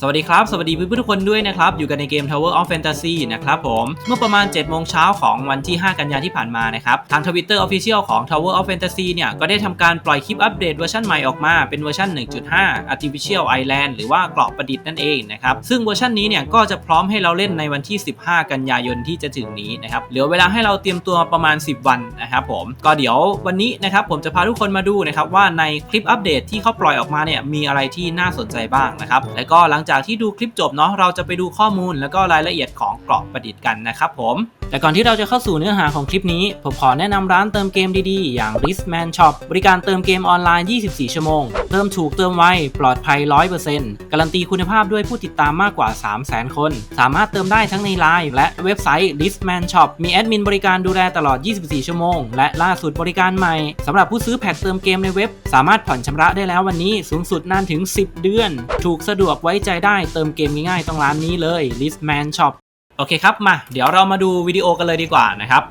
สวัสดีครับ สวัสดีเพื่อนๆทุกคนด้วยนะครับ อยู่กันในเกม Tower of Fantasy นะครับผม เมื่อประมาณ 7 โมงเช้าของวันที่ 5 กันยายนที่ผ่านมานะครับ ทาง Twitter Official ของ Tower of Fantasy เนี่ย ก็ได้ทำการปล่อยคลิปอัปเดตเวอร์ชันใหม่ออกมา เป็นเวอร์ชัน1.5 Artificial Island หรือว่าเกราะประดิษฐ์นั่นเองนะครับ ซึ่งเวอร์ชันนี้เนี่ย ก็จะพร้อมให้เราเล่นในวันที่ 15 กันยายนที่จะถึงนี้นะครับ เหลือเวลาให้เราเตรียมตัวประมาณ 10 วันนะครับผม ก็เดี๋ยววันนี้นะครับผมจะพาทุกคนมาดูนะครับว่าในคลิปอัปเดตที่เขาปล่อยออกมาเนี่ยมีอะไรที่น่าสนใจบ้างนะครับและก็หลังจากที่ดูคลิปจบเนาะเราจะไปดูข้อมูลแล้วก็รายละเอียดของเกราะประดิษฐ์กันนะครับผม แต่ก่อนที่เราจะเข้าสู่เนื้อหาของคลิปนี้ ผมขอแนะนำร้านเติมเกมดีๆ อย่าง r i s m a n Shop บริการเติมเกมออนไลน์ 24 ชั่วโมง เติมถูกเติมไว ปลอดภัย 100%การันตีคุณภาพด้วยผู้ติดตามมากกว่า 300,000 คน สามารถเติมได้ทั้งในไลน์และเว็บไซต์ r i s m a n Shop มีแอดมินบริการดูแลตลอด 24 ชั่วโมง และล่าสุดบริการใหม่สำหรับผู้ซื้อแพ็คเติมเกมในเว็บ สามารถผ่อนชำระได้แล้ววันนี้สูงสุดนานถึง 10 เดือน ถูกสะดวกไว้ใจได้เติมเกมง่ายๆต้องร้านนี้เลย r i s m a n Shop โอเคครับ มา เดี๋ยวเรามาดูวิดีโอกันเลยดีกว่านะครับ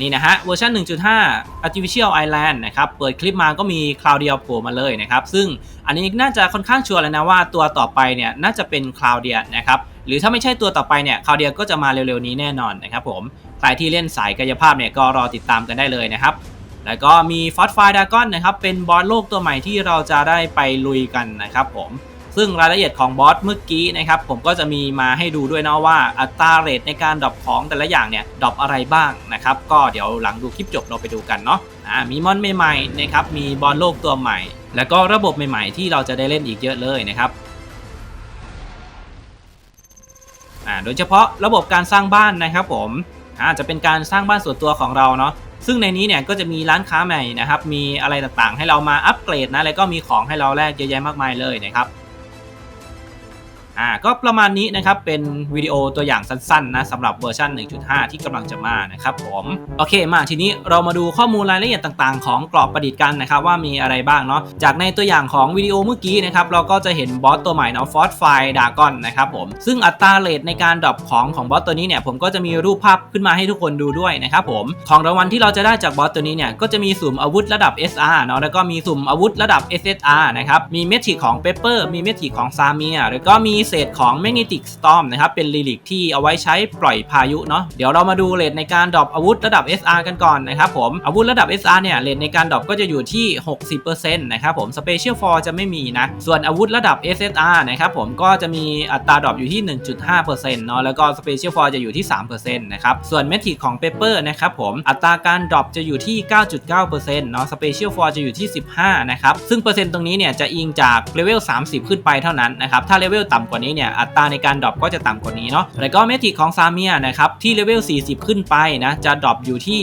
นี่นะฮะเวอร์ชัน1.5 Artificial Island นะครับ เปิดคลิปมาก็มีคลาวเดียโผล่มาเลยนะครับ ซึ่งอันนี้น่าจะค่อนข้างชัวร์แล้วนะว่าตัวต่อไปเนี่ยน่าจะเป็นคลาวเดียนะครับ หรือถ้าไม่ใช่ตัวต่อไปเนี่ยคลาวเดียก็จะมาเร็วๆนี้แน่นอนนะครับผม ใครที่เล่นสายกายภาพเนี่ยก็รอติดตามกันได้เลยนะครับ แล้วก็มีฟอสไฟดากอนนะครับ เป็นบอสโลกตัวใหม่ที่เราจะได้ไปลุยกันนะครับผม ซึ่งรายละเอียดของบอสเมื่อกี้นะครับผมก็จะมีมาให้ดูด้วยนะว่าอัตราเรทในการดรอปของแต่ละอย่างเนี่ยดรอปอะไรบ้างนะครับก็เดี๋ยวหลังดูคลิปจบเราไปดูกันเนาะอ่ามีมอนใหม่ๆนะครับมีบอลโลกตัวใหม่ แล้วก็ระบบใหม่ๆ ที่เราจะได้เล่นอีกเยอะเลยนะครับอ่าโดยเฉพาะระบบการสร้างบ้านนะครับผมอ่าจะเป็นการสร้างบ้านส่วนตัวของเราเนาะซึ่งในนี้เนี่ยก็จะมีร้านค้าใหม่นะครับ มีอะไรต่างๆ ให้เรามาอัปเกรดนะ แล้วก็มีของให้เราแลกเยอะแยะมากมายเลยนะครับ อ่าก็ประมาณนี้นะครับ เป็นวิดีโอตัวอย่างสั้นๆนะสำหรับเวอร์ชัน1.5 ที่กำลังจะมานะครับผมโอเคมาทีนี้เรามาดูข้อมูลรายละเอียดต่างๆ ของกรอบประดิษฐ์กันนะครับว่ามีอะไรบ้างเนาะจากในตัวอย่างของวิดีโอเมื่อกี้นะครับเราก็จะเห็นบอสตัวใหม่เนาะฟอสไฟดากอนนะครับผมซึ่งอัตราเรทในการดรอปของของบอสตัวนี้เนี่ยผมก็จะมีรูปภาพขึ้นมาให้ทุกคนดูด้วยนะครับผมของรางวัลที่เราจะได้จากบอสตัวนี้เนี่ยก็จะมีสุ่มอาวุธระดับ SR เนาะแล้วก็มีสุ่มอาวุธระดับ SSR นะครับมีเมทิกของเปเปอร์มีเมทิกของซาเมียแล้วก็มีเศษของแมกนีติกสตอมนะครับ เป็นลิลิกที่เอาไว้ใช้ปล่อยพายุเนาะ เดี๋ยวเรามาดูเรทในการดรอปอาวุธระดับ SR กันก่อนนะครับผม อาวุธระดับ SR เนี่ยเรทในการดรอปก็จะอยู่ที่ 60%นะครับผม Special For จะไม่มีนะ ส่วนอาวุธระดับ SSR นะครับผม ก็จะมีอัตราดรอปอยู่ที่ 1.5%เนาะ แล้วก็ Special For จะอยู่ที่ 3%นะครับ ส่วน m e t r i c ของ Paper นะครับผม อัตราการดรอปจะอยู่ที่ 9.9%เนาะ Special For จะอยู่ที่ 15 นะครับ ซึ่งเปอร์เซ็นต์ตรงนี้เนี่ยจะอิงจากเลเวล 30 ขึ้นไปเท่านั้นนะครับ ถ้าเลเวลต่ำกว่านี้เนี่ยอัตราในการดรอปก็จะต่ำกว่านี้เนาะแล้วก็ m e t r i c ของ s a m i a นะครับที่เลเวล 40 ขึ้นไปนะจะดรอปอยู่ที่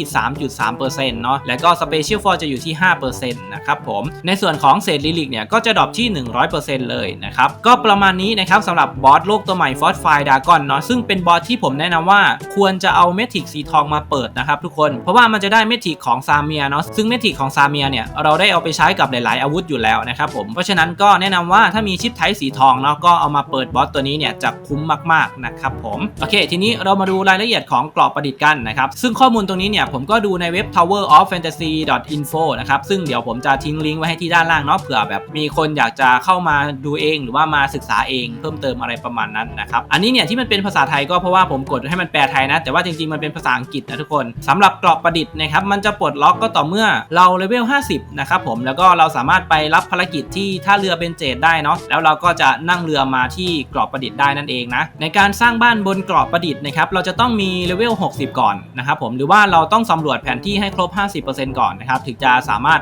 3.3%เนาะแล้วก็ Special For จะอยู่ที่ 5%นะครับผมในส่วนของเศษลิลิกเนี่ยก็จะดรอปที่ 100%เลยนะครับก็ประมาณนี้นะครับสำหรับบอสโลกตัวใหม่ f o r ไฟดากอนเนาะซึ่งเป็นบอสที่ผมแนะนำว่าควรจะเอาเมทิกสีทองมาเปิดนะครับทุกคนเพราะว่ามันจะได้เมทิกของซาเมียเนาะซึ่งเมทิกของซาเมียเนี่ยเราได้เอาไปใช้กับหลาย ๆ อาวุธอยู่แล้วนะครับผมเพราะฉะนั้นก็แนะนำว่าถ้ามีชิปไทสีทองเนาะก็เอามาเปิดบอสตัวนี้เนี่ยจะคุ้มมากๆนะครับผมโอเค ทีนี้เรามาดูรายละเอียดของกรอบประดิษฐ์กันนะครับซึ่งข้อมูลตรงนี้เนี่ยผมก็ดูในเว็บ tower of fantasy info นะครับซึ่งเดี๋ยวผมจะทิ้งลิงก์ไว้ให้ที่ด้านล่างเนาะเผื่อแบบมีคนอยากจะเข้ามาดูเอง หรือว่ามาศึกษาเองเพิ่มเติมอะไรประมาณนั้นนะครับอันนี้เนี่ยที่มันเป็นภาษาไทยก็เพราะว่าผมกดให้มันแปลไทยนะ แต่ว่าจริงๆมันเป็นภาษาอังกฤษนะทุกคนสำหรับกรอบประดิษฐ์นะครับมันจะปลดล็อกก็ต่อเมื่อเราเลเวล 50 นะครับผมแล้วก็เราสามารถไปรับภารกิจที่ท่าเรือเบนเจดได้เนาะแล้วเราก็จะนั่งเรือมาที่กรอบประดิษฐ์ได้นั่นเองนะในการสร้างบ้านบนกรอบประดิษฐ์นะครับเราจะต้องมีเลเวล 60 ก่อนนะครับผมหรือว่าเราต้องสำรวจแผนที่ให้ครบ 50%ก่อนนะครับถึงจะสามารถ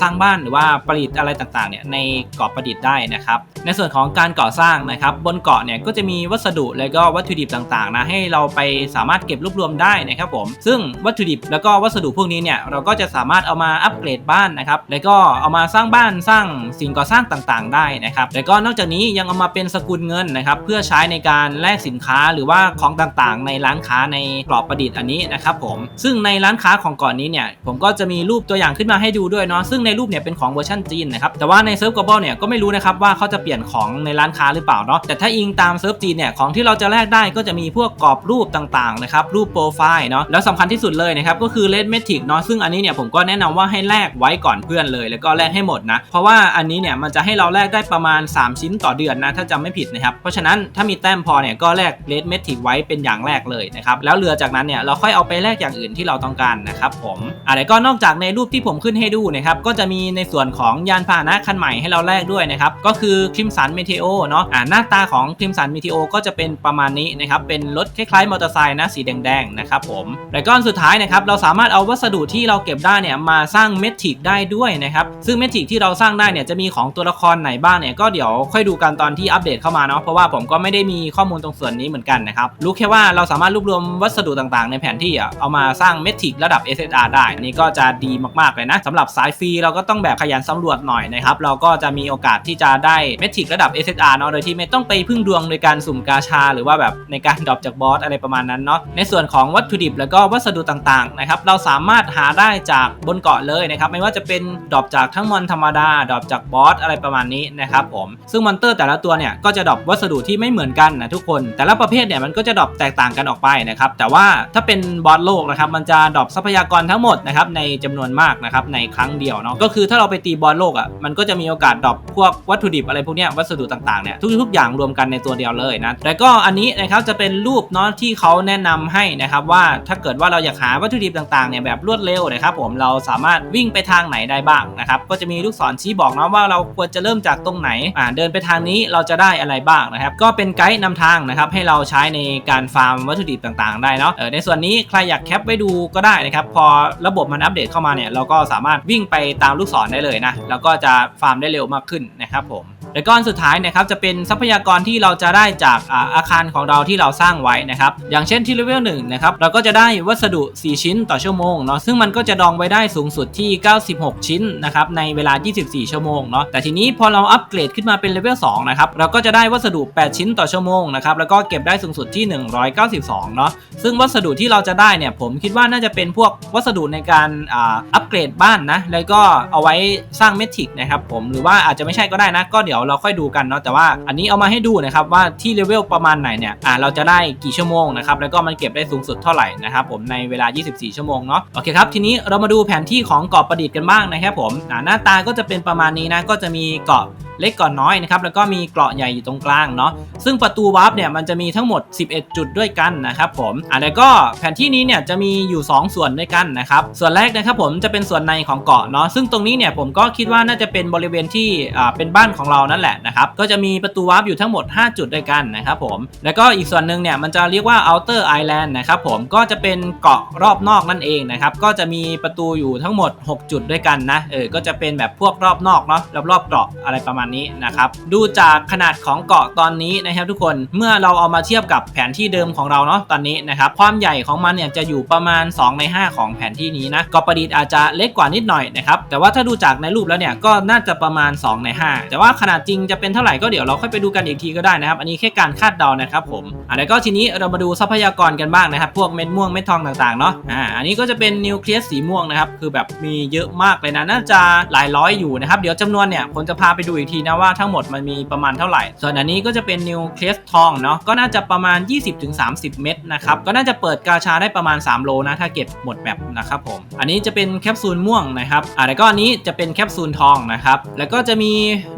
สร้างบ้านหรือว่าประดิษฐ์อะไรต่างๆเนี่ยในกรอบประดิษฐ์ได้นะครับในส่วนของการก่อสร้างนะครับบนเกาะเนี่ยก็จะมีวัสดุและก็วัตถุดิบต่างๆนะให้เราไปสามารถเก็บรวบรวมได้นะครับผมซึ่งวัตถุดิบแล้วก็วัสดุพวกนี้เนี่ยเราก็จะสามารถเอามาอัปเกรดบ้านนะครับแล้วก็เอามาสร้างบ้านสร้างสิ่งก่อสร้างต่างๆ ได้นะครับแล้วก็นอกจากนี้ยังเอามาเป็นสกุลเงินนะครับเพื่อใช้ในการแลกสินค้าหรือว่าของต่างๆ ในร้านค้าในกรอบประดิษฐ์อันนี้นะครับผมซึ่งในร้านค้าของก่อนนี้เนี่ยผมก็จะมีรูปตัวอย่างขึ้นมาให้ดูด้วยเนาะซึ่งในรูปเนี่ยเป็นของเวอร์ชันจีนนะครับแต่ว่าในเซิร์ฟกลบอลเนี่ยก็ไม่รู้นะครับว่าเขาจะเปลี่ยนของในร้านค้าหรือเปล่าเนาะแต่ถ้าอิงตามเซิร์ฟจีนเนี่ยของที่เราจะแลกได้ก็จะมีพวกกรอบรูปต่างๆนะครับรูปโปรไฟล์เนาะแล้วสำคัญที่สุดเลยนะครับก็คือเลดเมทิกเนาะซึ่งอันนี้เนี่ยผมก็แนะนำว่าให้แลกไว้ก่อนเพื่อนเลย แล้วก็แลกให้หมดนะเพราะว่าอันนี้เนี่ยมันจะให้เราแลกได้ประมาณ 3 ชิ้นต่อเดือนนะถ้าจำไม่ผิดนะนะครับ เพราะฉะนั้นถ้ามีแต้มพอเนี่ยก็แลกเลดเมทิกไว้เป็นอย่างแรกเลยนะครับ แล้วเรือจากนั้นเนี่ยเราค่อยเอาไปแลกอย่างอื่นที่เราต้องการนะครับผมอะไรก็นอกจากในรูปที่ผมขึ้นให้ดูนะครับก็จะมีในส่วนของยานพาหนะคันใหม่ให้เราแลกด้วยนะครับก็คือคริมสันเมเทโอเนาะอ่าหน้าตาของคริมสันเมเทโอก็จะเป็นประมาณนี้นะครับเป็นรถคล้ายๆมอเตอร์ไซค์นะสีแดงๆนะครับผมแล้วก็อันสุดท้ายนะครับเราสามารถเอาวัสดุที่เราเก็บได้เนี่ยมาสร้างเมทิกได้ด้วยนะครับซึ่งเมทิกที่เราสร้างได้เนี่ยจะมีของตัวละครไหนบ้างเนี่ยก็เดี๋ยวค่อยดูกันตอนที่อัปเดตเข้ามาเนาะเพราะว่าผมก็ไม่ได้มีข้อมูลตรงส่วนนี้เหมือนกันนะครับรู้แค่ว่าเราสามารถรวบรวมวัสดุต่างๆ ในแผนที่อะเอามาสร้างเมทิกระดับ SSR ได้นี่ก็จะดีมากๆเลยนะสำหรับสายฟรีเราก็ต้องแบบขยันสำรวจหน่อยนะครับเราก็จะมีโอกาสที่จะได้เมทิกระดับ SSR เนาะโดยที่ไม่ต้องไปพึ่งดวงโดยการสุ่มกาชา หรือว่าแบบในการดรอปจากบอสอะไรประมาณนั้นเนาะในส่วนของวัตถุดิบแล้วก็วัสดุต่างๆนะครับเราสามารถหาได้จากบนเกาะเลยนะครับไม่ว่าจะเป็นดรอปจากทั้งมอนธรรมดาดรอปจากบอสอะไรประมาณนี้นะครับผมซึ่งมอนเตอร์แต่ละตัวเนี่ยก็จะดรอปวัสดุที่ไม่เหมือนกันนะทุกคน แต่ละประเภทเนี่ยมันก็จะดรอปแตกต่างกันออกไปนะครับแต่ว่าถ้าเป็นบอสโลกนะครับมันจะดรอปทรัพยากรทั้งหมดนะครับในจำนวนมากนะครับในครั้งเดียวเนาะก็คือถ้าเราไปตีบอสโลกอะมันก็จะมีโอกาสดรอปพวกวัตถุดิบอะไรพวกเนี้ยวัสดุต่างๆเนี่ยทุกๆอย่างรวมกันในตัวเดียวเลยนะแล้วก็อันนี้นะครับจะเป็นรูปเนาะที่เขาแนะนำให้นะครับว่าถ้าเกิดว่าเราอยากหาวัตถุดิบต่างๆเนี่ยแบบรวดเร็วนะครับผมเราสามารถวิ่งไปทางไหนได้บ้างนะครับก็จะมีลูกศรชี้บอกเนาะว่าเราควรจะเริ่มจากตรงไหนอ่าเดินไปทางนี้เราจะได้อะไรบ้างนะครับ ก็เป็นไกด์นำทางนะครับให้เราใช้ในการฟาร์มวัตถุดิบต่างๆ ได้เนาะในส่วนนี้ใครอยากแคปไว้ดูก็ได้นะครับ พอระบบมันอัปเดตเข้ามาเนี่ยเราก็สามารถวิ่งไปตามลูกศรได้เลยนะแล้วก็จะฟาร์มได้เร็วมากขึ้นนะครับผม และก้อนสุดท้ายนะครับจะเป็นทรัพยากรที่เราจะได้จากอาอาคารของเราที่เราสร้างไว้นะครับอย่างเช่นที่เลเวลหนึ่งนะครับเราก็จะได้วัสดุ 4 ชิ้นต่อชั่วโมงเนาะซึ่งมันก็จะดองไว้ได้สูงสุดที่ 96 ชิ้นนะครับในเวลา 24 ชั่วโมงเนาะแต่ทีนี้พอเราอัปเกรดขึ้นมาเป็นเลเวล2นะครับเราก็จะได้วัสดุ 8 ชิ้นต่อชั่วโมงนะครับแล้วก็เก็บได้สูงสุดที่ 192 เนาะ ซึ่งวัสดุที่เราจะได้เนี่ยผมคิดว่าน่าจะเป็นพวกวัสดุในการอ่าอัปเกรดบ้านนะ แล้วก็เอาไว้สร้างเมทิกนะครับผมหรือว่าอาจจะไม่ใช่ก็ได้นะ ก็เดี๋ยวเราค่อยดูกันเนาะแต่ว่าอันนี้เอามาให้ดูนะครับว่าที่เลเวลประมาณไหนเนี่ยอ่าเราจะได้กี่ชั่วโมงนะครับแล้วก็มันเก็บได้สูงสุดเท่าไหร่นะครับผมในเวลา 24 ชั่วโมงเนาะโอเคครับทีนี้เรามาดูแผนที่ของเกาะประดิษฐ์กันบ้างนะครับผมหน้าตาก็จะเป็นประมาณนี้นะก็จะมีเกาะ เล็กก่อนน้อยนะครับแล้วก็มีเกราะใหญ่อยู่ตรงกลางเนาะซึ่งประตูวาร์ปเนี่ยมันจะมีทั้งหมด 11 จุดด้วยกันนะครับผมอะแล้วก็แผนที่นี้เนี่ยจะมีอยู่ 2 ส่วนด้วยกันนะครับส่วนแรกนะครับผมจะเป็นส่วนในของเกาะเนาะซึ่งตรงนี้เนี่ยผมก็คิดว่าน่าจะเป็นบริเวณที่อ่าเป็นบ้านของเรานั่นแหละนะครับก็จะมีประตูวาร์ปอยู่ทั้งหมด 5 จุดด้วยกันนะครับผมแล้วก็อีกส่วนหนึ่งเนี่ยมันจะเรียกว่า outer island นะครับผมก็จะเป็นเกาะรอบนอกนั่นเองนะครับก็จะมีประตูอยู่ทั้งหมด 6 จุดด้วยกันนะเออก็จะเป็นแบบพวกรอบนอกเนาะรอบๆเกาะอะไรประมาณนี้นะครับดูจากขนาดของเกาะตอนนี้นะครับทุกคนเมื่อเราเอามาเทียบกับแผนที่เดิมของเราเนาะตอนนี้นะครับความใหญ่ของมันเนี่ยจะอยู่ประมาณ 2 ใน 5 ของแผนที่นี้นะเกาะประดิษฐ์อาจจะเล็กกว่านิดหน่อยนะครับแต่ว่าถ้าดูจากในรูปแล้วเนี่ยก็น่าจะประมาณ 2 ใน 5 แต่ว่าขนาดจริงจะเป็นเท่าไหร่ก็เดี๋ยวเราค่อยไปดูกันอีกทีก็ได้นะครับ อันนี้แค่การคาดเดานะครับผมอะแล้วก็ทีนี้เรามาดูทรัพยากรกันบ้างนะครับ พวกเม็ดม่วงเม็ดทองต่างๆเนาะอ่าอันนี้ก็จะเป็นนิวเคลียสสีม่วงนะครับคือแบบมีเยอะมากเลยนะน่าจะหลายร้อยอยู่นะครับเดี๋ยวจำนวนเนี่ยผมจะพาไปดูอีกทีนะว่าทั้งหมดมันมีประมาณเท่าไหร่ ส่วนอันนี้ก็จะเป็นนิวเคลียสทองเนาะก็น่าจะประมาณ 20-30 เม็ดนะครับก็น่าจะเปิดกาชาได้ประมาณ 3 โลนะถ้าเก็บหมดแบบนะครับผมอันนี้จะเป็นแคปซูลม่วงนะครับอ่าแล้วก็อันนี้จะเป็นแคปซูลทองนะครับแล้วก็จะมี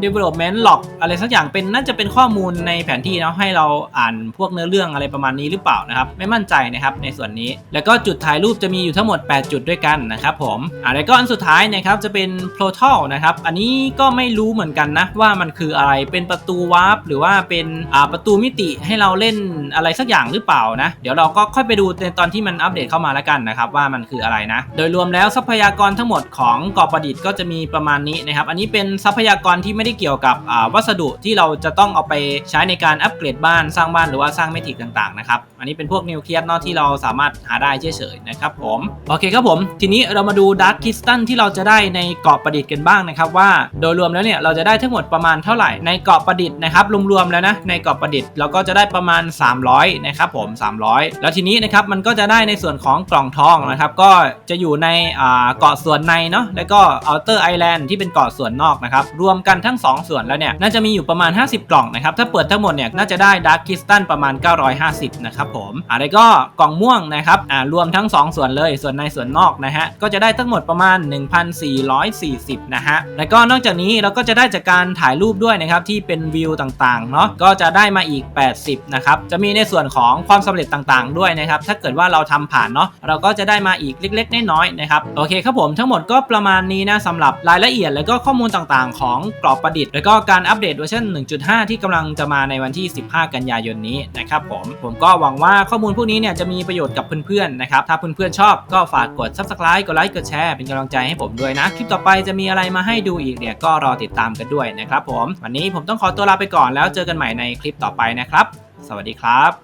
development log อะไรสักอย่างเป็นน่าจะเป็นข้อมูลในแผนที่เนาะให้เราอ่านพวกเนื้อเรื่องอะไรประมาณนี้หรือเปล่านะครับไม่มั่นใจนะครับในส่วนนี้ แล้วก็จุดถ่ายรูปจะมีอยู่ทั้งหมด 8 จุดด้วยกันนะครับผมอ่าแล้วก็อันสุดท้ายนะครับจะเป็น portal นะครับอันนี้ก็ไม่รู้เหมือนกันนะว่ามันคืออะไรเป็นประตูวาร์ปหรือว่าเป็นอ่าประตูมิติให้เราเล่นอะไรสักอย่างหรือเปล่านะ เดี๋ยวเราก็ค่อยไปดูในตอนที่มันอัปเดตเข้ามาแล้วกันนะครับว่ามันคืออะไรนะ โดยรวมแล้วทรัพยากรทั้งหมดของเกาะประดิษฐ์ก็จะมีประมาณนี้นะครับ อันนี้เป็นทรัพยากรที่ไม่ได้เกี่ยวกับวัสดุที่เราจะต้องเอาไปใช้ในการอัปเกรดบ้านสร้างบ้านหรือว่าสร้างเมทิกต่างๆนะครับ อันนี้เป็นพวกนิวเคลียสเนาะที่เราสามารถหาได้เฉยๆนะครับผม โอเคครับผม ทีนี้เรามาดูดาร์คคริสตัลที่เราจะได้ในเกาะประดิษฐ์กันบ้างนะครับว่า โดยรวมแล้วเนี่ยเราจะได้ทั้งหมดประมาณเท่าไหร่ในเกาะประดิษฐ์นะครับรวมๆแล้วนะในเกาะประดิษฐ์เราก็จะได้ประมาณ 300นะครับผม 300 แล้วทีนี้นะครับมันก็จะได้ในส่วนของกล่องทองนะครับก็จะอยู่ในเกาะส่วนในเนาะแล้วก็ outer island ที่เป็นเกาะส่วนนอกนะครับรวมกันทั้ง 2 ส่วนแล้วเนี่ยน่าจะมีอยู่ประมาณ 50 กล่องนะครับถ้าเปิดทั้งหมดเนี่ยน่าจะได้ดาร์คคริสตัลประมาณ 950นะครับผมอ่าแล้วก็กล่องม่วงนะครับอ่ารวมทั้ง 2 ส่วนเลยส่วนในส่วนนอกนะฮะก็จะได้ทั้งหมดประมาณ 1,440นะฮะแล้วก็นอกจากนี้เราก็จะได้จากการการถ่ายรูปด้วยนะครับที่เป็นวิวต่างๆเนาะก็จะได้มาอีก 80นะครับจะมีในส่วนของความสำเร็จต่างๆ ด้วยนะครับถ้าเกิดว่าเราทำผ่านเนาะเราก็จะได้มาอีกเล็ก ๆ น้อยๆนะครับโอเคครับผมทั้งหมดก็ประมาณนี้นะสำหรับรายละเอียดแล้วก็ข้อมูลต่างๆ ของกรอบประดิษฐ์ แล้วก็การอัปเดตเวอร์ชัน1.5 ที่กำลังจะมาในวันที่ 15 กันยายนนี้นะครับผมผมก็หวังว่าข้อมูลพวกนี้เนี่ยจะมีประโยชน์กับเพื่อนๆนะครับถ้าเพื่อนๆชอบก็ฝากกด subscribe กดไลค์กดแชร์เป็นกำลังใจให้ผมด้วยนะคลิปต่อไปจะมีอะไรมาให้ดูอีกเนี่ยก็รอติดตามกันด้วยนะครับผม วันนี้ผมต้องขอตัวลาไปก่อนแล้วเจอกันใหม่ในคลิปต่อไปนะครับ สวัสดีครับ